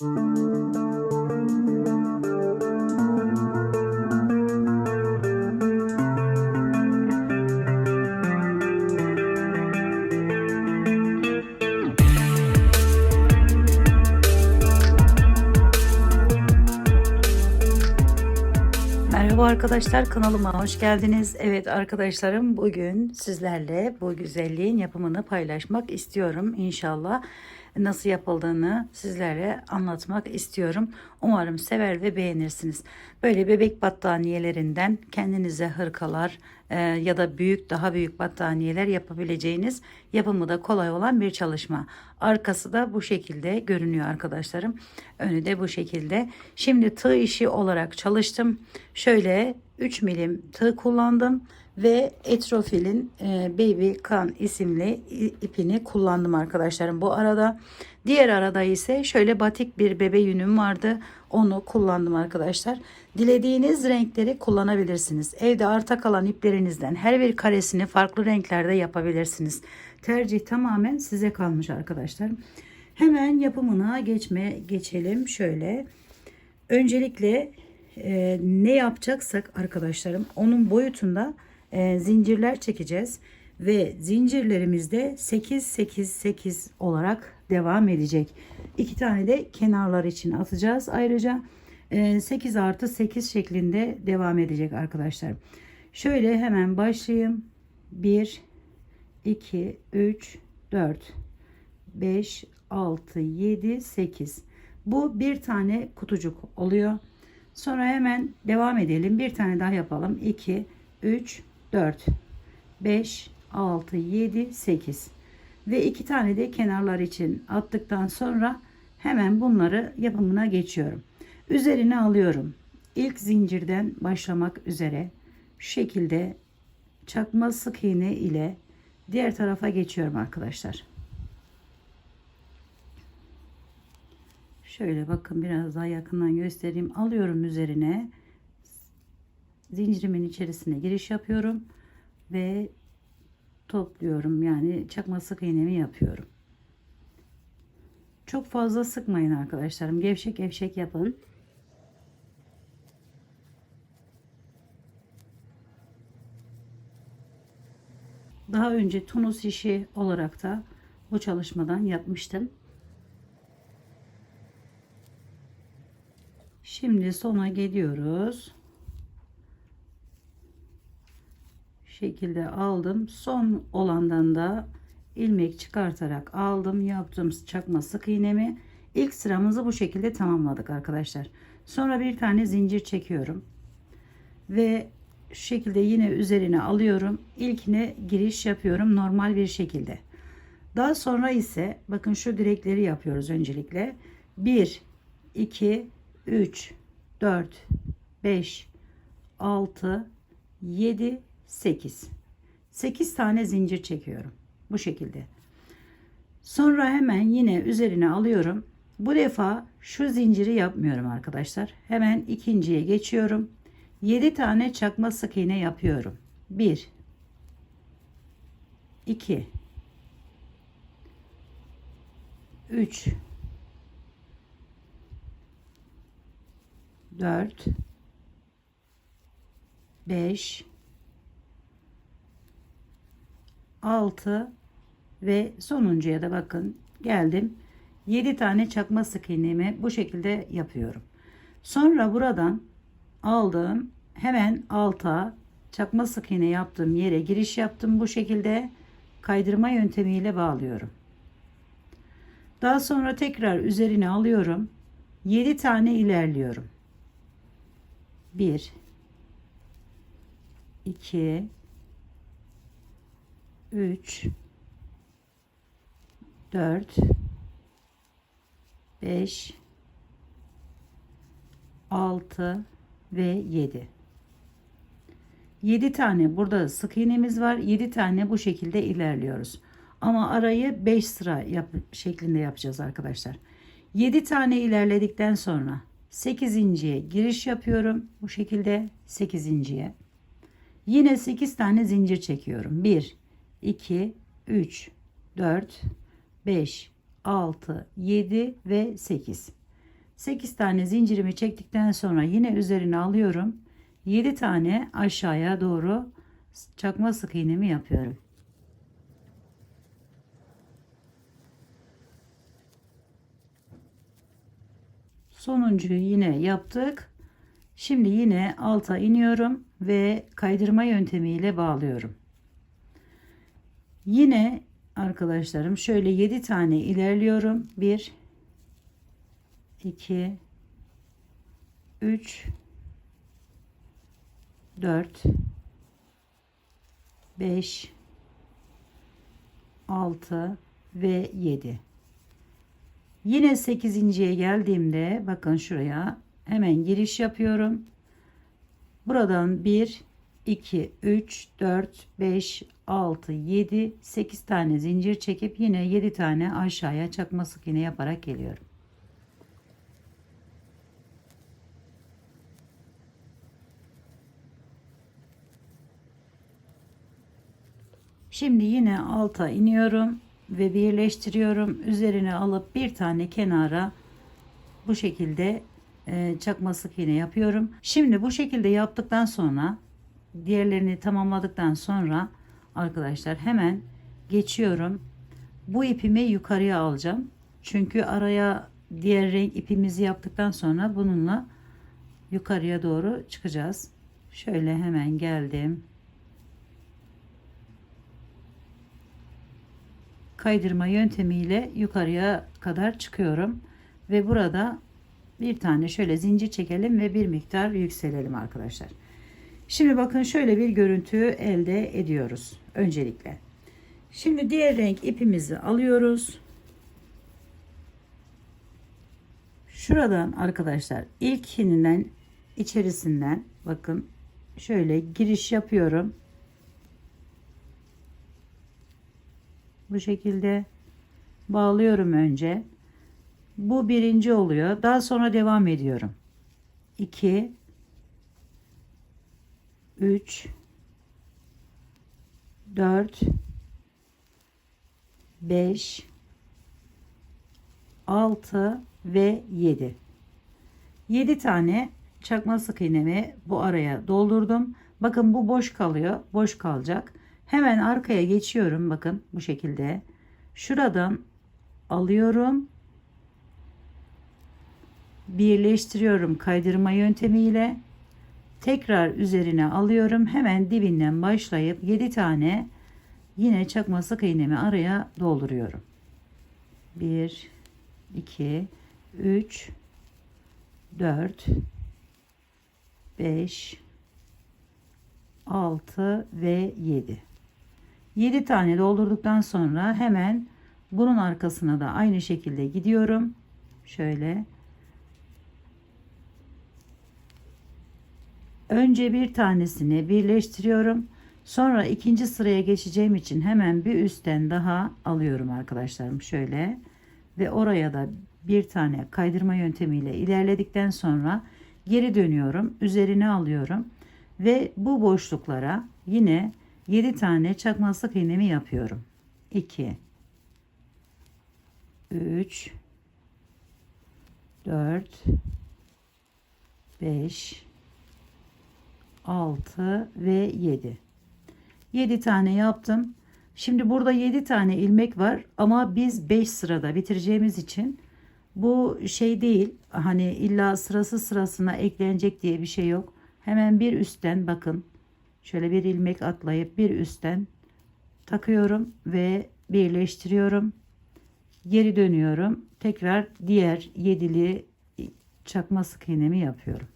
Merhaba arkadaşlar kanalıma hoş geldiniz. Evet arkadaşlarım bugün sizlerle bu güzelliğin yapımını paylaşmak istiyorum. İnşallah nasıl yapıldığını sizlere anlatmak istiyorum. Umarım sever ve beğenirsiniz. Böyle bebek battaniyelerinden kendinize hırkalar e, ya da büyük daha büyük battaniyeler yapabileceğiniz yapımı da kolay olan bir çalışma. Arkası da bu şekilde görünüyor arkadaşlarım. Önü de bu şekilde. Şimdi tığ işi olarak çalıştım. Şöyle 3 milim tığ kullandım ve Etrofil'in e, Baby Kan isimli ipini kullandım arkadaşlarım bu arada. Diğer arada ise şöyle batik bir bebe yünüm vardı. Onu kullandım arkadaşlar. Dilediğiniz renkleri kullanabilirsiniz. Evde arta kalan iplerinizden her bir karesini farklı renklerde yapabilirsiniz. Tercih tamamen size kalmış arkadaşlar. Hemen yapımına geçme geçelim. Şöyle öncelikle e, ne yapacaksak arkadaşlarım onun boyutunda e, zincirler çekeceğiz ve zincirlerimizde 8 8 8 olarak devam edecek. İki tane de kenarlar için atacağız. Ayrıca e, 8 artı 8 şeklinde devam edecek arkadaşlar. Şöyle hemen başlayayım. 1 2 3 4 5 6 7 8 bu bir tane kutucuk oluyor. Sonra hemen devam edelim. Bir tane daha yapalım. 2 3 4 5 6 7 8 ve iki tane de kenarlar için attıktan sonra hemen bunları yapımına geçiyorum. Üzerine alıyorum. İlk zincirden başlamak üzere şu şekilde çakma sık iğne ile diğer tarafa geçiyorum arkadaşlar. Şöyle bakın biraz daha yakından göstereyim. Alıyorum üzerine zincirimin içerisine giriş yapıyorum ve topluyorum. Yani çakma sık iğnemi yapıyorum. Çok fazla sıkmayın arkadaşlarım. Gevşek gevşek yapın. Daha önce tunus işi olarak da bu çalışmadan yapmıştım. Şimdi sona geliyoruz. Şu şekilde aldım. Son olandan da ilmek çıkartarak aldım. Yaptığım çakma sık iğnemi. İlk sıramızı bu şekilde tamamladık arkadaşlar. Sonra bir tane zincir çekiyorum. Ve şu şekilde yine üzerine alıyorum. İlkine giriş yapıyorum normal bir şekilde. Daha sonra ise bakın şu direkleri yapıyoruz öncelikle. 1 2 3 4 5 6 7 8 8 tane zincir çekiyorum. Bu şekilde. Sonra hemen yine üzerine alıyorum. Bu defa şu zinciri yapmıyorum arkadaşlar. Hemen ikinciye geçiyorum. 7 tane çakma sık iğne yapıyorum. 1 2 3 4 5 6 ve sonuncuya da bakın geldim. 7 tane çakma sık iğnemi bu şekilde yapıyorum. Sonra buradan aldım hemen alta çakma sık iğne yaptığım yere giriş yaptım bu şekilde. Kaydırma yöntemiyle bağlıyorum. Daha sonra tekrar üzerine alıyorum. 7 tane ilerliyorum. 1 2 3 4 5 6 ve 7 7 tane burada sık iğnemiz var 7 tane bu şekilde ilerliyoruz ama arayı 5 sıra yap şeklinde yapacağız arkadaşlar 7 tane ilerledikten sonra 8.ye giriş yapıyorum. Bu şekilde 8.ye. Yine 8 tane zincir çekiyorum. 1 2 3 4 5 6 7 ve 8. 8 tane zincirimi çektikten sonra yine üzerine alıyorum. 7 tane aşağıya doğru çakma sık iğnemi yapıyorum. Sonuncuyu yine yaptık. Şimdi yine alta iniyorum ve kaydırma yöntemiyle bağlıyorum. Yine arkadaşlarım şöyle 7 tane ilerliyorum. 1 2 3 4 5 6 ve 7 yine 8.ye geldiğimde bakın şuraya hemen giriş yapıyorum buradan 1 2 3 4 5 6 7 8 tane zincir çekip yine 7 tane aşağıya çakma sık iğne yaparak geliyorum Şimdi yine alta iniyorum ve birleştiriyorum. Üzerine alıp bir tane kenara bu şekilde e, çakma sık iğne yapıyorum. Şimdi bu şekilde yaptıktan sonra diğerlerini tamamladıktan sonra arkadaşlar hemen geçiyorum. Bu ipimi yukarıya alacağım. Çünkü araya diğer renk ipimizi yaptıktan sonra bununla yukarıya doğru çıkacağız. Şöyle hemen geldim. kaydırma yöntemiyle yukarıya kadar çıkıyorum ve burada bir tane şöyle zincir çekelim ve bir miktar yükselelim arkadaşlar. Şimdi bakın şöyle bir görüntü elde ediyoruz öncelikle. Şimdi diğer renk ipimizi alıyoruz. Şuradan arkadaşlar ilkinden içerisinden bakın şöyle giriş yapıyorum. bu şekilde bağlıyorum önce. Bu birinci oluyor. Daha sonra devam ediyorum. 2 3 4 5 6 ve 7 7 tane çakma sık iğnemi bu araya doldurdum. Bakın bu boş kalıyor. Boş kalacak. Hemen arkaya geçiyorum. Bakın bu şekilde. Şuradan alıyorum. Birleştiriyorum kaydırma yöntemiyle. Tekrar üzerine alıyorum. Hemen dibinden başlayıp 7 tane yine çakma sık iğnemi araya dolduruyorum. 1 2 3 4 5 6 ve 7 7 tane doldurduktan sonra hemen bunun arkasına da aynı şekilde gidiyorum. Şöyle. Önce bir tanesini birleştiriyorum. Sonra ikinci sıraya geçeceğim için hemen bir üstten daha alıyorum arkadaşlarım. Şöyle. Ve oraya da bir tane kaydırma yöntemiyle ilerledikten sonra geri dönüyorum. Üzerine alıyorum. Ve bu boşluklara yine 7 tane çakma sık iğnemi yapıyorum. 2 3 4 5 6 ve 7 7 tane yaptım. Şimdi burada 7 tane ilmek var ama biz 5 sırada bitireceğimiz için bu şey değil. Hani illa sırası sırasına eklenecek diye bir şey yok. Hemen bir üstten bakın Şöyle bir ilmek atlayıp bir üstten takıyorum ve birleştiriyorum. Geri dönüyorum. Tekrar diğer yedili çakma sık iğnemi yapıyorum.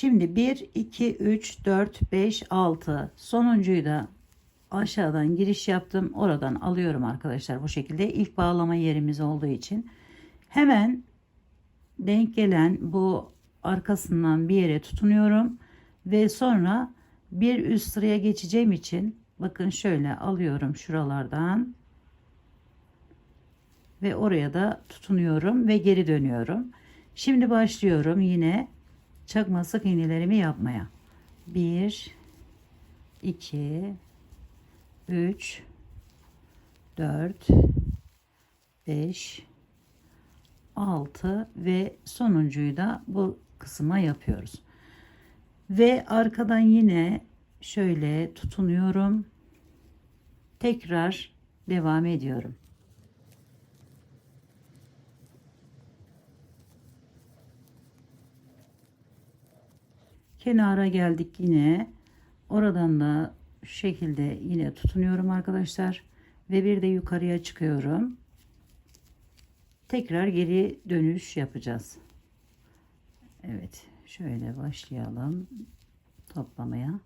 Şimdi 1 2 3 4 5 6 sonuncuyu da aşağıdan giriş yaptım. Oradan alıyorum arkadaşlar bu şekilde. ilk bağlama yerimiz olduğu için. Hemen denk gelen bu arkasından bir yere tutunuyorum. Ve sonra bir üst sıraya geçeceğim için bakın şöyle alıyorum şuralardan. Ve oraya da tutunuyorum ve geri dönüyorum. Şimdi başlıyorum yine çakma sık iğnelerimi yapmaya. 1 2 3 4 5 6 ve sonuncuyu da bu kısma yapıyoruz. Ve arkadan yine şöyle tutunuyorum. Tekrar devam ediyorum. Kenara geldik yine. Oradan da şu şekilde yine tutunuyorum arkadaşlar. Ve bir de yukarıya çıkıyorum. Tekrar geri dönüş yapacağız. Evet. Şöyle başlayalım toplamaya.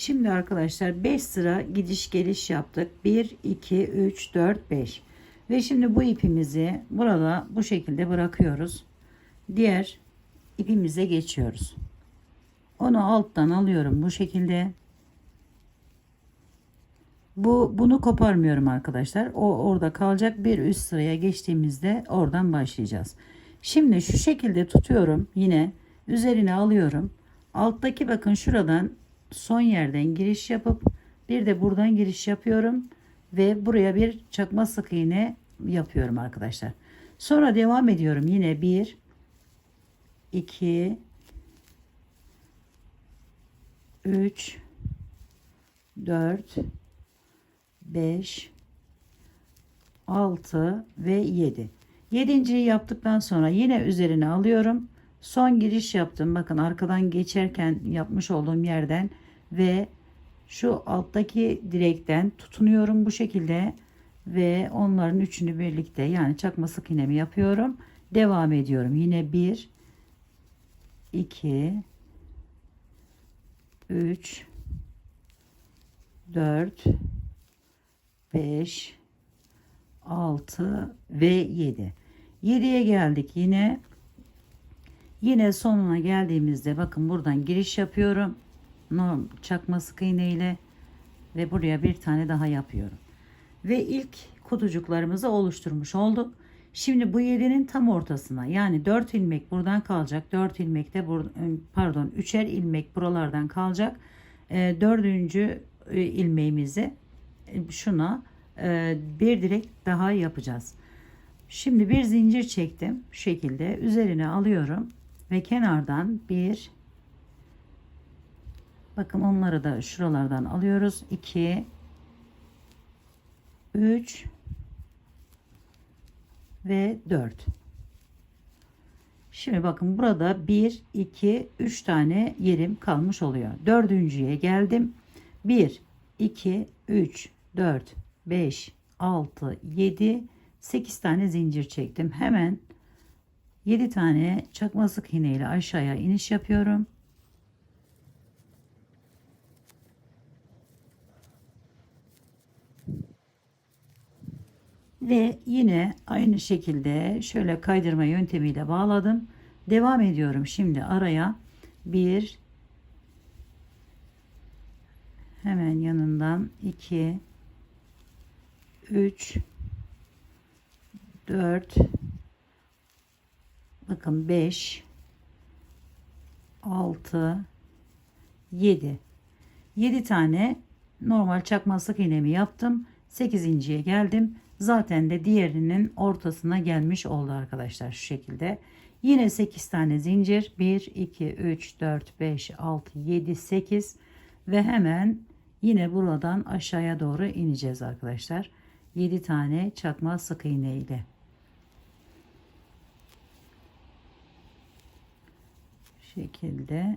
Şimdi arkadaşlar 5 sıra gidiş geliş yaptık. 1, 2, 3, 4, 5. Ve şimdi bu ipimizi burada bu şekilde bırakıyoruz. Diğer ipimize geçiyoruz. Onu alttan alıyorum bu şekilde. Bu bunu koparmıyorum arkadaşlar. O orada kalacak. Bir üst sıraya geçtiğimizde oradan başlayacağız. Şimdi şu şekilde tutuyorum. Yine üzerine alıyorum. Alttaki bakın şuradan son yerden giriş yapıp bir de buradan giriş yapıyorum ve buraya bir çakma sık iğne yapıyorum arkadaşlar. Sonra devam ediyorum. Yine 1 2 3 4 5 6 ve 7. Yedinciyi yaptıktan sonra yine üzerine alıyorum. Son giriş yaptım. Bakın arkadan geçerken yapmış olduğum yerden ve şu alttaki direkten tutunuyorum bu şekilde ve onların üçünü birlikte yani çakma sık iğnemi yapıyorum. Devam ediyorum. Yine 1 2 3 4 5 6 ve 7. 7'ye geldik yine. Yine sonuna geldiğimizde bakın buradan giriş yapıyorum. Norm çakma sık iğne ile ve buraya bir tane daha yapıyorum. Ve ilk kutucuklarımızı oluşturmuş olduk. Şimdi bu 7'nin tam ortasına yani 4 ilmek buradan kalacak. 4 ilmek de pardon 3'er ilmek buralardan kalacak. E, dördüncü ilmeğimizi e, şuna e, bir direk daha yapacağız. Şimdi bir zincir çektim. Şu şekilde üzerine alıyorum ve kenardan bir bakın onları da şuralardan alıyoruz. 2 3 ve 4. Şimdi bakın burada 1 2 3 tane yerim kalmış oluyor. Dördüncüye geldim. 1 2 3 4 5 6 7 8 tane zincir çektim. Hemen 7 tane çakma sık iğne ile aşağıya iniş yapıyorum. Ve yine aynı şekilde şöyle kaydırma yöntemiyle bağladım. Devam ediyorum şimdi araya bir hemen yanından 2 3 4 bakın 5 6 7 7 tane normal çakma sık iğnemi yaptım. 8 inciye geldim. Zaten de diğerinin ortasına gelmiş oldu arkadaşlar şu şekilde. Yine 8 tane zincir. 1 2 3 4 5 6 7 8 ve hemen yine buradan aşağıya doğru ineceğiz arkadaşlar. 7 tane çakma sık iğne ile şekilde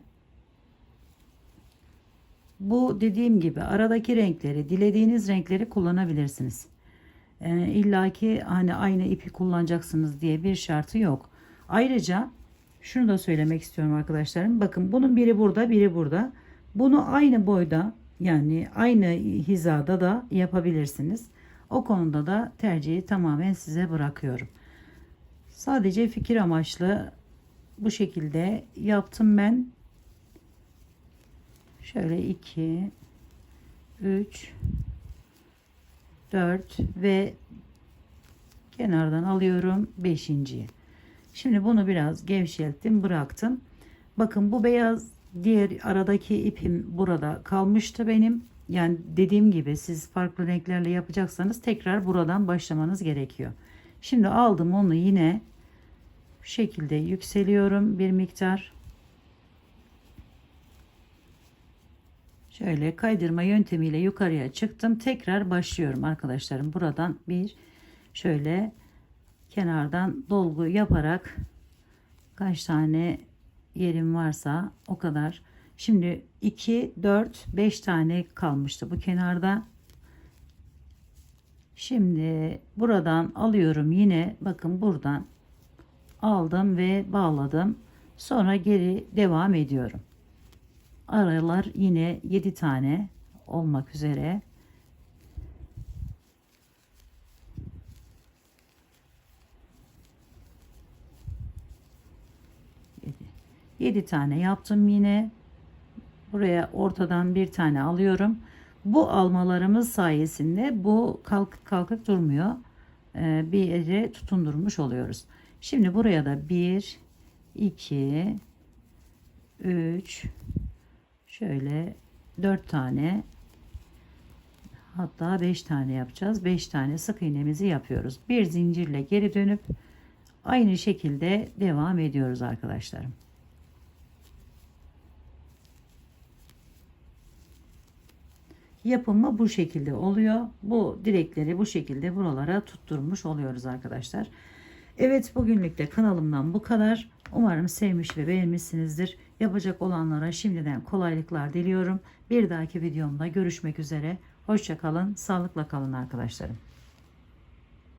bu dediğim gibi aradaki renkleri dilediğiniz renkleri kullanabilirsiniz. Ee, İlla hani aynı ipi kullanacaksınız diye bir şartı yok. Ayrıca şunu da söylemek istiyorum arkadaşlarım. Bakın bunun biri burada, biri burada. Bunu aynı boyda yani aynı hizada da yapabilirsiniz. O konuda da tercihi tamamen size bırakıyorum. Sadece fikir amaçlı bu şekilde yaptım ben. Şöyle 2 3 4 ve kenardan alıyorum 5. Şimdi bunu biraz gevşettim, bıraktım. Bakın bu beyaz diğer aradaki ipim burada kalmıştı benim. Yani dediğim gibi siz farklı renklerle yapacaksanız tekrar buradan başlamanız gerekiyor. Şimdi aldım onu yine bu şekilde yükseliyorum bir miktar. Şöyle kaydırma yöntemiyle yukarıya çıktım. Tekrar başlıyorum arkadaşlarım. Buradan bir şöyle kenardan dolgu yaparak kaç tane yerim varsa o kadar. Şimdi 2, 4, 5 tane kalmıştı bu kenarda. Şimdi buradan alıyorum yine bakın buradan aldım ve bağladım. Sonra geri devam ediyorum. Aralar yine 7 tane olmak üzere. Yedi. 7 tane yaptım yine. Buraya ortadan bir tane alıyorum. Bu almalarımız sayesinde bu kalkık kalkık durmuyor. Ee, bir yere tutundurmuş oluyoruz. Şimdi buraya da 1, 2, 3, şöyle 4 tane hatta 5 tane yapacağız. 5 tane sık iğnemizi yapıyoruz. Bir zincirle geri dönüp aynı şekilde devam ediyoruz arkadaşlarım. Yapımı bu şekilde oluyor. Bu direkleri bu şekilde buralara tutturmuş oluyoruz arkadaşlar. Evet bugünlük de kanalımdan bu kadar. Umarım sevmiş ve beğenmişsinizdir. Yapacak olanlara şimdiden kolaylıklar diliyorum. Bir dahaki videomda görüşmek üzere. Hoşçakalın, sağlıkla kalın arkadaşlarım.